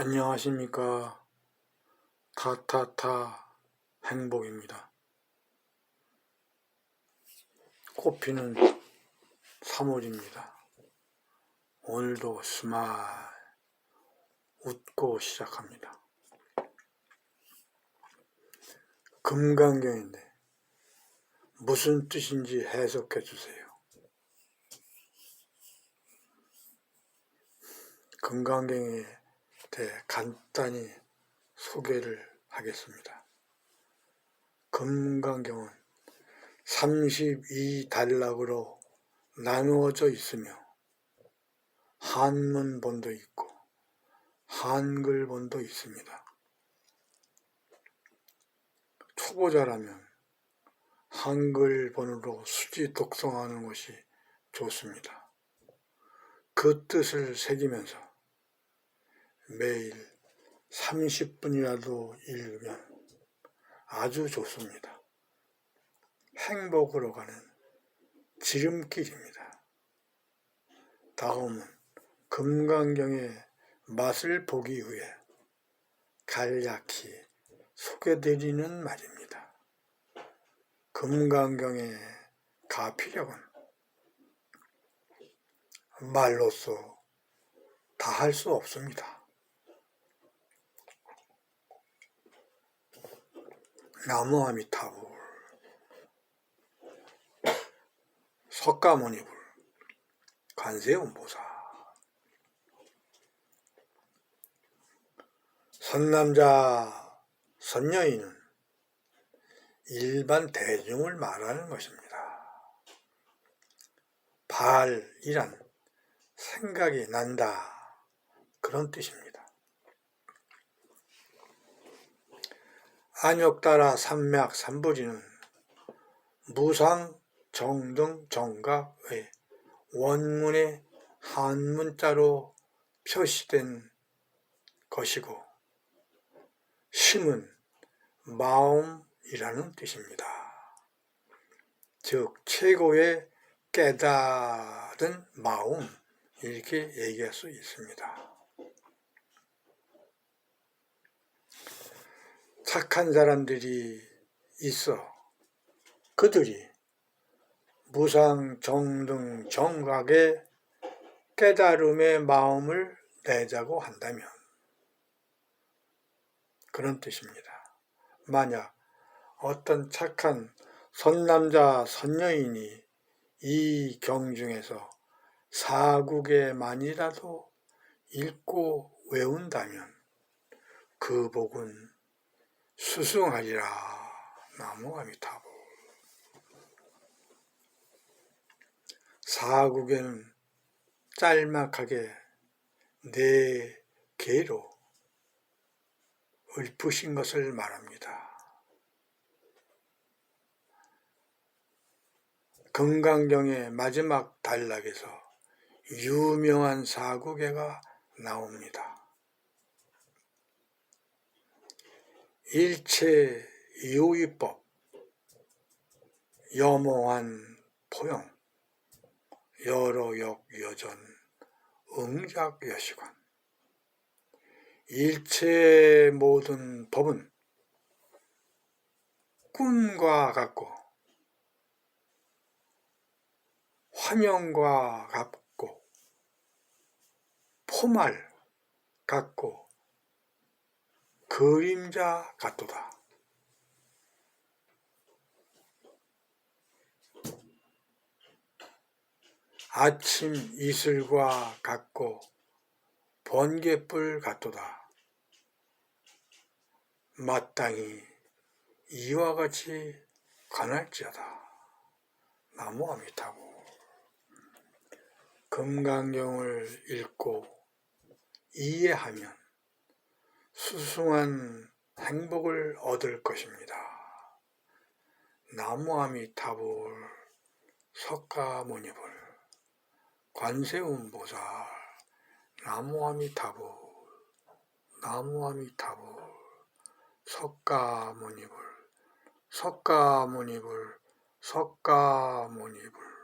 안녕하십니까. 타타타 행복입니다. 꽃피는 3월입니다. 오늘도 스마일 웃고 시작합니다. 금강경인데 무슨 뜻인지 해석해 주세요. 금강경에 대해 간단히 소개를 하겠습니다. 금강경은 32단락으로 나누어져 있으며 한문본도 있고 한글본도 있습니다. 초보자라면 한글본으로 수지 독성하는 것이 좋습니다. 그 뜻을 새기면서 매일 30분이라도 읽으면 아주 좋습니다. 행복으로 가는 지름길입니다. 다음은 금강경의 맛을 보기 위해 간략히 소개드리는 말입니다. 금강경의 가피력은 말로써 다 할 수 없습니다. 나무아미타불 석가모니불 관세음보사 선남자 선녀인은 일반 대중을 말하는 것입니다. 발이란 생각이 난다 그런 뜻입니다. 안욕따라 산맥 산부리는 무상 정등 정각의 원문의 한문자로 표시된 것이고 심은 마음이라는 뜻입니다. 즉 최고의 깨달은 마음 이렇게 얘기할 수 있습니다. 착한 사람들이 있어 그들이 무상 정등 정각의 깨달음의 마음을 내자고 한다면 그런 뜻입니다. 만약 어떤 착한 선남자 선녀인이 이 경 중에서 사국에만이라도 읽고 외운다면 그 복은 수승하리라 나무 아미타불 사국에는 짤막하게 네 개로 읊으신 것을 말합니다. 금강경의 마지막 단락에서 유명한 사국에가 나옵니다. 일체 요의법, 여몽한 포용, 여러역 여전, 응작 여시관. 일체 모든 법은 꿈과 같고 화명과 같고 포말 같고 그림자 같도다. 아침 이슬과 같고 번개불 같도다. 마땅히 이와 같이 관할지어다. 나무 아미타고 금강경을 읽고 이해하면 수승한 행복을 얻을 것입니다. 나무아미타불 석가모니불 관세음보살 나무아미타불 나무아미타불 석가모니불 석가모니불 석가모니불